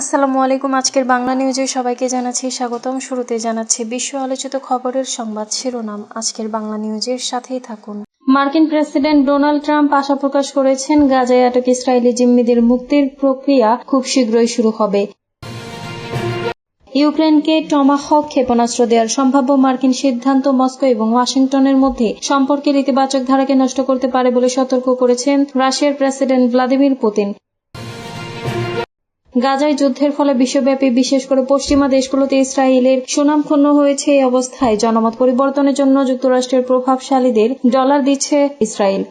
আসসালামু আলাইকুম, আজকের বাংলা নিউজে সবাইকে জানাচ্ছি স্বাগতম। শুরুতে জানাচ্ছি বিশ্ব আলোচিত খবরের সংবাদ শিরোনাম। আজকের বাংলা নিউজের সাথেই থাকুন। মার্কিন প্রেসিডেন্ট ডোনাল্ড ট্রাম্প আশা প্রকাশ করেছেন, গাজায় আটক ইসরায়েলি জিম্মিদের মুক্তির প্রক্রিয়া খুব শীঘ্রই শুরু হবে। ইউক্রেনকে টমাহক ক্ষেপণাস্ত্র দেওয়ার সম্ভাব্য মার্কিন সিদ্ধান্ত মস্কো এবং ওয়াশিংটনের মধ্যে সম্পর্কের ইতিবাচক ধারাকে নষ্ট করতে পারে বলে সতর্ক করেছেন রাশিয়ার প্রেসিডেন্ট ভ্লাদিমির পুতিন। গাজায় যুদ্ধের ফলে বিশ্বব্যাপী, বিশেষ করে পশ্চিমা দেশগুলোতে ইসরায়েলের সুনাম ক্ষুণ্ণ হয়েছে এই অবস্থায়। জনমত পরিবর্তনের জন্য যুক্তরাষ্ট্রের প্রভাবশালীদের ডলার দিচ্ছে ইসরায়েল।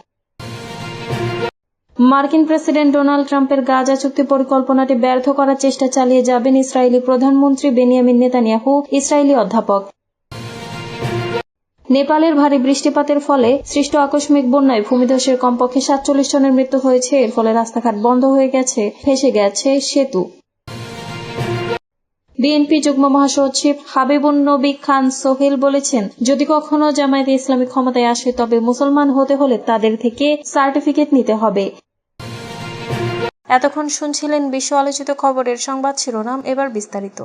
মার্কিন প্রেসিডেন্ট ডোনাল্ড ট্রাম্পের গাজা চুক্তি পরিকল্পনাটি ব্যর্থ করার চেষ্টা চালিয়ে যাবেন ইসরায়েলি প্রধানমন্ত্রী বেনিয়ামিন নেতানিয়াহু, ইসরায়েলি অধ্যাপক। নেপালের ভারী বৃষ্টিপাতের ফলে সৃষ্ট আকস্মিক বন্যায় ভূমিধসের কমপক্ষে সাতচল্লিশ জনের মৃত্যু হয়েছে। এর ফলে রাস্তাঘাট বন্ধ হয়ে গেছে, ফেসে গেছে সেতু। বিএনপি যুগ্ম মহাসচিব হাবিবুন নবী খান সোহেল বলেছেন, যদি কখনো জামায়াতে ইসলামী ক্ষমতায় আসে, তবে মুসলমান হতে হলে তাদের থেকে সার্টিফিকেট নিতে হবে। এতক্ষণ শুনছিলেন বিশ্ব আলোচিত খবরের সংবাদ শিরোনাম, এবার বিস্তারিত।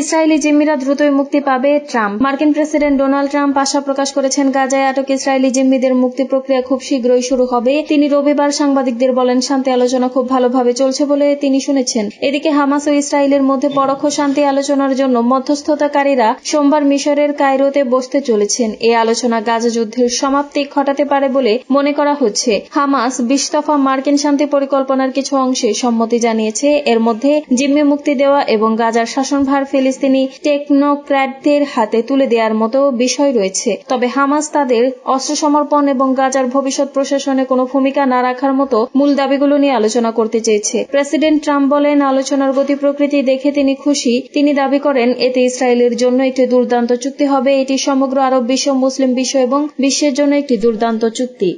ইসরায়েলি জিম্মিরা দ্রুতই মুক্তি পাবে ট্রাম্প। মার্কিন প্রেসিডেন্ট ডোনাল্ড ট্রাম্প আশা প্রকাশ করেছেন গাজায় আটক ইসরায়েলি জিম্মিদের মুক্তি প্রক্রিয়া খুব শীঘ্রই শুরু হবে। তিনি রবিবার সাংবাদিকদের বলেন, শান্তি আলোচনা খুব ভালোভাবে চলছে বলে তিনি শুনেছেন। এদিকে হামাস ও ইসরায়েলের মধ্যে পরোক্ষ শান্তি আলোচনার জন্য মধ্যস্থতাকারীরা সোমবার মিশরের কায়রোতে বসতে চলেছেন। এই আলোচনা গাজা যুদ্ধের সমাপ্তি ঘটাতে পারে বলে মনে করা হচ্ছে। হামাস বিশ দফা মার্কিন শান্তি পরিকল্পনার কিছু অংশে সম্মতি জানিয়েছে। এর মধ্যে জিম্মি মুক্তি দেওয়া এবং গাজার শাসনভার ফিলিস্তিনি টেকনোক্র্যাটদের হাতে তুলে দেওয়ার মতো বিষয় রয়েছে। তবে হামাস তাদের অস্ত্র সমর্পণ এবং গাজার ভবিষ্যৎ প্রশাসনে কোনো ভূমিকা না রাখার মতো মূল দাবিগুলো নিয়ে আলোচনা করতে চেয়েছে। প্রেসিডেন্ট ট্রাম্প বলেন, আলোচনার গতি প্রকৃতি দেখে তিনি খুশি। তিনি দাবি করেন, এতে ইসরায়েলের জন্য একটি দুর্দান্ত চুক্তি হবে। এটি সমগ্র আরব বিশ্ব মুসলিম বিশ্ব এবং বিশ্বের জন্য একটি দুর্দান্ত চুক্তি।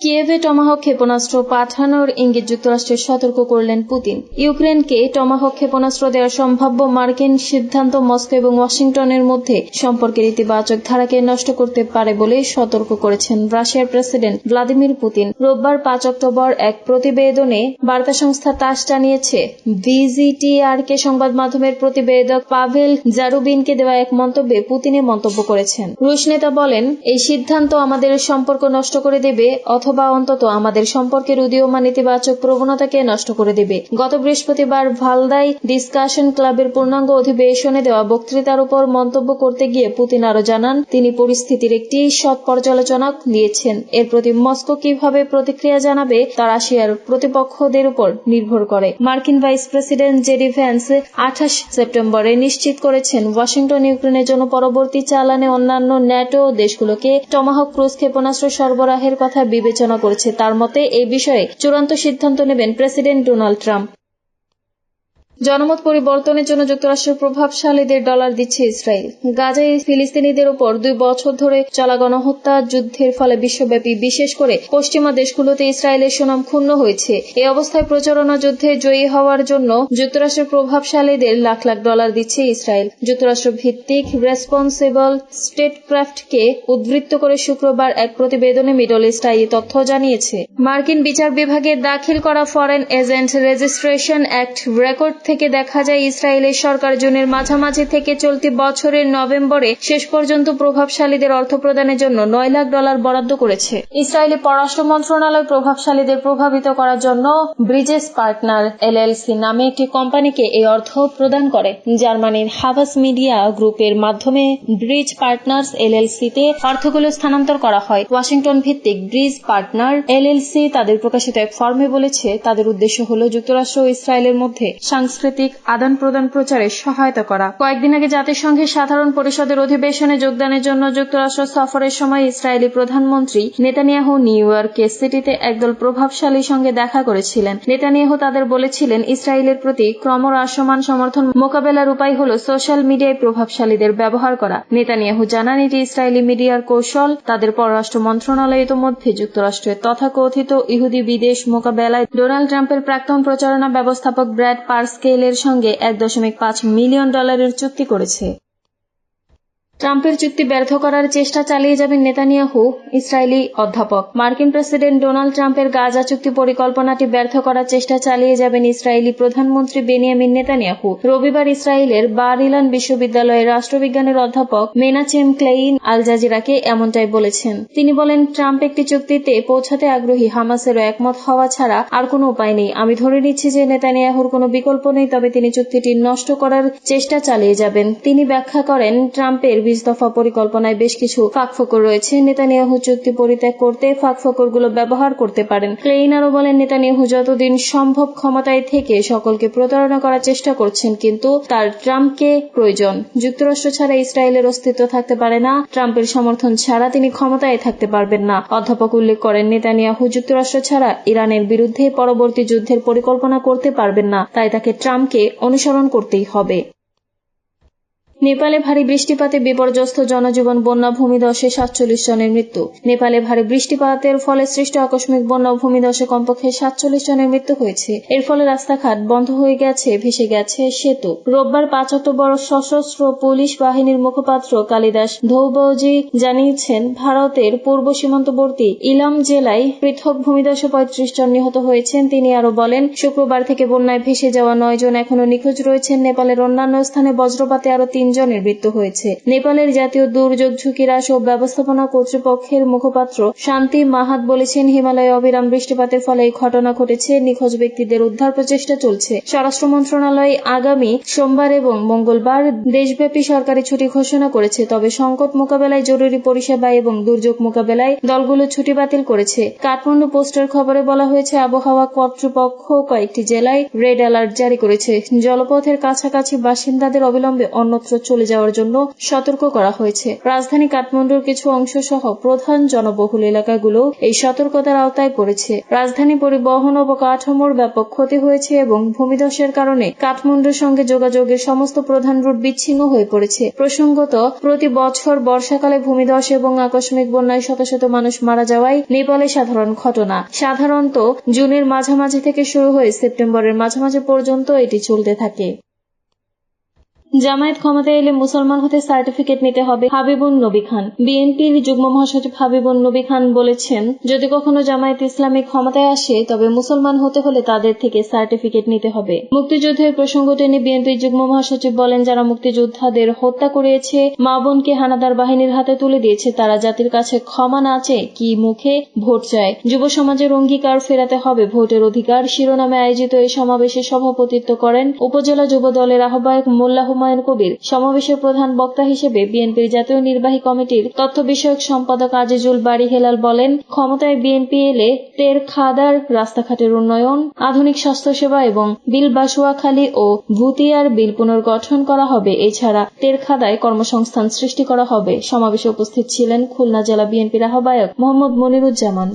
কিয়েভে টমাহক ক্ষেপণাস্ত্র পাঠানোর ইঙ্গিত যুক্তরাষ্ট্রের সতর্ক করলেন পুতিন। ইউক্রেনকে টমাহক ক্ষেপণাস্ত্র দেওয়ার সম্ভাব্য মার্কিন সিদ্ধান্ত মস্কো এবং ওয়াশিংটনের মধ্যে সম্পর্কের ইতিবাচক ধারাকে নষ্ট করতে পারে বলে সতর্ক করেছেন রাশিয়ার প্রেসিডেন্ট ভ্লাদিমির পুতিন। রোববার পাঁচ অক্টোবর এক প্রতিবেদনে বার্তা সংস্থা তাস জানিয়েছে, ভিজিটিআরকে সংবাদ মাধ্যমের প্রতিবেদক পাভেল জারুবিনকে দেওয়া এক মন্তব্যে পুতিনে মন্তব্য করেছেন। রুশ নেতা বলেন, এই সিদ্ধান্ত আমাদের সম্পর্ক নষ্ট করে দেবে, অথবা অথবা অন্তত আমাদের সম্পর্কের উদীয়মান ইতিবাচক প্রবণতাকে নষ্ট করে দেবে। গত বৃহস্পতিবার ভালদাই ডিসকাশন ক্লাবের পূর্ণাঙ্গ অধিবেশনে দেওয়া বক্তৃতার উপর মন্তব্য করতে গিয়ে পুতিন আরও জানান, তিনি পরিস্থিতির একটি সৎ পর্যালোচনা দিয়েছেন এর প্রতি মস্কো কীভাবে প্রতিক্রিয়া জানাবে, তা রাশিয়ার প্রতিপক্ষদের উপর নির্ভর করে। মার্কিন ভাইস প্রেসিডেন্ট জেডি ভ্যান্স আঠাশ সেপ্টেম্বরে নিশ্চিত করেছেন, ওয়াশিংটন, ইউক্রেনের জন্য পরবর্তী চালানে অন্যান্য ন্যাটো দেশগুলোকে টমাহক ক্রুজ ক্ষেপণাস্ত্র সরবরাহের কথা বিবেচনা বিবেচনা করেছে। তার মতে এ বিষয়ে চূড়ান্ত সিদ্ধান্ত নেবেন প্রেসিডেন্ট ডোনাল্ড ট্রাম্প। জনমত পরিবর্তনের জন্য যুক্তরাষ্ট্রের প্রভাবশালীদের ডলার দিচ্ছে ইসরায়েল। গাজায় ফিলিস্তিনিদের উপর দুই বছর ধরে চলা গণহত্যা যুদ্ধের ফলে বিশ্বব্যাপী, বিশেষ করে পশ্চিমা দেশগুলোতে ইসরায়েলের সুনাম ক্ষুণ্ণ হয়েছে। এই অবস্থায় প্রচারণা যুদ্ধে জয়ী হওয়ার জন্য যুক্তরাষ্ট্রের প্রভাবশালীদের লাখ লাখ ডলার দিচ্ছে ইসরায়েল। যুক্তরাষ্ট্র ভিত্তিক রেসপন্সিবল স্টেটক্রাফটকে উদ্বৃত্ত করে শুক্রবার এক প্রতিবেদনে মিডল ইস্ট আই তথ্য জানিয়েছে। মার্কিন বিচার বিভাগে দাখিল করা foreign agent registration act record থেকে দেখা যায়, ইসরায়েলের সরকার জুনের মাঝামাঝি থেকে চলতি বছরের নভেম্বরে শেষ পর্যন্ত প্রভাবশালীদের অর্থ প্রদানের জন্য নয় লাখ ডলার বরাদ্দ করেছে। ইসরায়েলি পররাষ্ট্র মন্ত্রণালয় প্রভাবশালীদের প্রভাবিত করার জন্য ব্রিজেস পার্টনার এলএলসি নামে একটি কোম্পানিকে এই অর্থ প্রদান করে। জার্মানির হাভাস মিডিয়া গ্রুপের মাধ্যমে ব্রিজ পার্টনার্স এলএলসিতে অর্থগুলো স্থানান্তর করা হয়। ওয়াশিংটন ভিত্তিক ব্রিজ পার্টনার এলএলসি তাদের প্রকাশিত এক ফর্মে বলেছে, তাদের উদ্দেশ্য হল যুক্তরাষ্ট্র ও ইসরায়েলের মধ্যে সাংস্কৃতিক সাংস্কৃতিক আদান প্রদান প্রচারে সহায়তা করা। কয়েকদিন আগে জাতিসংঘের সাধারণ পরিষদের অধিবেশনে যোগদানের জন্য যুক্তরাষ্ট্র সফরের সময় ইসরায়েলি প্রধানমন্ত্রী নেতানিয়াহু নিউ ইয়র্কের সিটিতে একদল প্রভাবশালীর সঙ্গে দেখা করেছিলেন। নেতানিয়াহু তাদের বলেছিলেন, ইসরায়েলের প্রতি ক্রমহ্রাসমান সমর্থন মোকাবেলার উপায় হল সোশ্যাল মিডিয়ায় প্রভাবশালীদের ব্যবহার করা। নেতানিয়াহু জানান, এটি ইসরায়েলি মিডিয়ার কৌশল। তাদের পররাষ্ট্র মন্ত্রণালয় ইতোমধ্যে যুক্তরাষ্ট্রের তথাকথিত ইহুদি বিদেশ মোকাবেলায় ডোনাল্ড ট্রাম্পের প্রাক্তন প্রচারণা ব্যবস্থাপক ব্র্যাড পার্সকে স্কেলের সঙ্গে এক দশমিক পাঁচ মিলিয়ন ডলারের চুক্তি করেছে। ট্রাম্পের চুক্তি ব্যর্থ করার চেষ্টা চালিয়ে যাবেন নেতানিয়াহু, ইসরায়েলি অধ্যাপক। মার্কিন প্রেসিডেন্ট ডোনাল্ড ট্রাম্পের গাজা চুক্তি পরিকল্পনাটি ব্যর্থ করার চেষ্টা চালিয়ে যাবেন ইসরায়েলি প্রধানমন্ত্রী বেনিয়ামিন নেতানিয়াহু। রবিবার ইসরায়েলের বার ইলান বিশ্ববিদ্যালয়ের রাষ্ট্রবিজ্ঞানের অধ্যাপক মেনাচেম ক্লেইন আল জাজিরাকে এমনটাই বলেছেন। তিনি বলেন, ট্রাম্প একটি চুক্তিতে পৌঁছাতে আগ্রহী হামাসেরও একমত হওয়া ছাড়া আর কোনো উপায় নেই। আমি ধরে নিচ্ছি যে নেতানিয়াহুর কোনো বিকল্প নেই, তবে তিনি চুক্তিটি নষ্ট করার চেষ্টা চালিয়ে যাবেন। তিনি ব্যাখ্যা করেন, ট্রাম্পের বিশ দফা পরিকল্পনায় বেশ কিছু ফাঁকফোকর রয়েছে। নেতানিয়াহু চুক্তি পরিত্যাগ করতে ফাঁকফোকরগুলো ব্যবহার করতে পারেন। ক্লেইন আরও বলেন, নেতানিয়াহু যতদিন সম্ভব ক্ষমতায় থেকে সকলকে প্রতারণা করার চেষ্টা করছেন, কিন্তু তার ট্রাম্পকে প্রয়োজন। যুক্তরাষ্ট্র ছাড়া ইসরায়েলের অস্তিত্ব থাকতে পারে না। ট্রাম্পের সমর্থন ছাড়া তিনি ক্ষমতায় থাকতে পারবেন না। অধ্যাপক উল্লেখ করেন, নেতানিয়াহু যুক্তরাষ্ট্র ছাড়া ইরানের বিরুদ্ধে পরবর্তী যুদ্ধের পরিকল্পনা করতে পারবেন না। তাই তাকে ট্রাম্পকে অনুসরণ করতেই হবে। নেপালে ভারী বৃষ্টিপাতে বিপর্যস্ত জনজীবন, বন্যা, ভূমিধসে সাতচল্লিশ জনের মৃত্যু। নেপালে ভারী বৃষ্টিপাতের ফলে সৃষ্ট আকস্মিক বন্যা ভূমিধসে কমপক্ষে সাতচল্লিশ জনের মৃত্যু হয়েছে। এর ফলে রাস্তাঘাট বন্ধ হয়ে গেছে, ভেসে গেছে সেতু। রোববার পাঁচ অক্টোবর সশস্ত্র পুলিশ বাহিনীর মুখপাত্র কালিদাস ধৌবজি জানিয়েছেন, ভারতের পূর্ব সীমান্তবর্তী ইলাম জেলায় পৃথক ভূমিধসে পঁয়ত্রিশ জন নিহত হয়েছেন। তিনি আরও বলেন, শুক্রবার থেকে বন্যায় ভেসে যাওয়া নয় জন এখনও নিখোঁজ রয়েছেন। নেপালের অন্যান্য স্থানে বজ্রপাতে আরও তিন জনের মৃত্যু হয়েছে। নেপালের জাতীয় দুর্যোগ ঝুঁকি হ্রাস ও ব্যবস্থাপনা কর্তৃপক্ষের মুখপাত্র শান্তি মাহাত বলেছেন, হিমালয়ে অবিরাম বৃষ্টিপাতের ফলে এই ঘটনা ঘটেছে, নিখোঁজ ব্যক্তিদের উদ্ধার প্রচেষ্টা চলছে। স্বরাষ্ট্র মন্ত্রণালয় আগামী সোমবার এবং মঙ্গলবার দেশব্যাপী সরকারি ছুটি ঘোষণা করেছে, তবে সংকট মোকাবেলায় জরুরি পরিষেবা এবং দুর্যোগ মোকাবেলায় দলগুলো ছুটি বাতিল করেছে। কাঠমান্ডু পোস্টের খবরে বলা হয়েছে, আবহাওয়া কর্তৃপক্ষ কয়েকটি জেলায় রেড অ্যালার্ট জারি করেছে। জলপথের কাছাকাছি বাসিন্দাদের অবিলম্বে অন্যত্র চলে যাওয়ার জন্য সতর্ক করা হয়েছে। রাজধানী কাঠমান্ডুর কিছু অংশ সহ প্রধান জনবহুল এলাকাগুলো এই সতর্কতার আওতায় পড়েছে। রাজধানী পরিবহন অবকাঠামোর ব্যাপক ক্ষতি হয়েছে এবং ভূমিধসের কারণে কাঠমান্ডুর সঙ্গে যোগাযোগের সমস্ত প্রধান রুট বিচ্ছিন্ন হয়ে পড়েছে। প্রসঙ্গত, প্রতি বছর বর্ষাকালে ভূমিধস এবং আকস্মিক বন্যায় শত শত মানুষ মারা যাওয়াই নেপালে সাধারণ ঘটনা। সাধারণত জুনের মাঝামাঝি থেকে শুরু হয়ে সেপ্টেম্বরের মাঝামাঝি পর্যন্ত এটি চলতে থাকে। জামায়াত ক্ষমতায় এলে মুসলমান হতে সার্টিফিকেট নিতে হবে হাবিবুন নবী খান। বিএনপির যুগ্ম মহাসচিব হাবিবুন নবী খান বলেছেন, যদি কখনো জামায়াত ইসলামী ক্ষমতায় আসে, তবে মুসলমান হতে হলে তাদের থেকে সার্টিফিকেট নিতে হবে। মুক্তিযুদ্ধের প্রসঙ্গ টেনে বিএনপির যুগ্ম মহাসচিব বলেন, যারা মুক্তিযোদ্ধাদের হত্যা করেছে, মা বোনকে হানাদার বাহিনীর হাতে তুলে দিয়েছে, তারা জাতির কাছে ক্ষমা না চেয়ে কি মুখে ভোট চায়? যুব সমাজের অঙ্গীকার ফেরাতে হবে ভোটের অধিকার। শিরোনামে আয়োজিত এই সমাবেশে সভাপতিত্ব করেন উপজেলা যুব দলের আহ্বায়ক মোল্লা হুমায়ুন কবির, সমাবেশের প্রধান বক্তা হিসেবে বিএনপির জাতীয় নির্বাহী কমিটির তথ্য বিষয়ক সম্পাদক আজিজুল বাড়ি হেলাল বলেন, ক্ষমতায় বিএনপি এলে তের খাদার, রাস্তাঘাটের উন্নয়ন, আধুনিক স্বাস্থ্যসেবা এবং বিল বাসুয়াখালী ও ভুতিয়ার বিল পুনর্গঠন করা হবে। এছাড়া তেরখাদায় কর্মসংস্থান সৃষ্টি করা হবে। সমাবেশে উপস্থিত ছিলেন খুলনা জেলা বিএনপির আহ্বায়ক মোহাম্মদ মনিরুজ্জামান।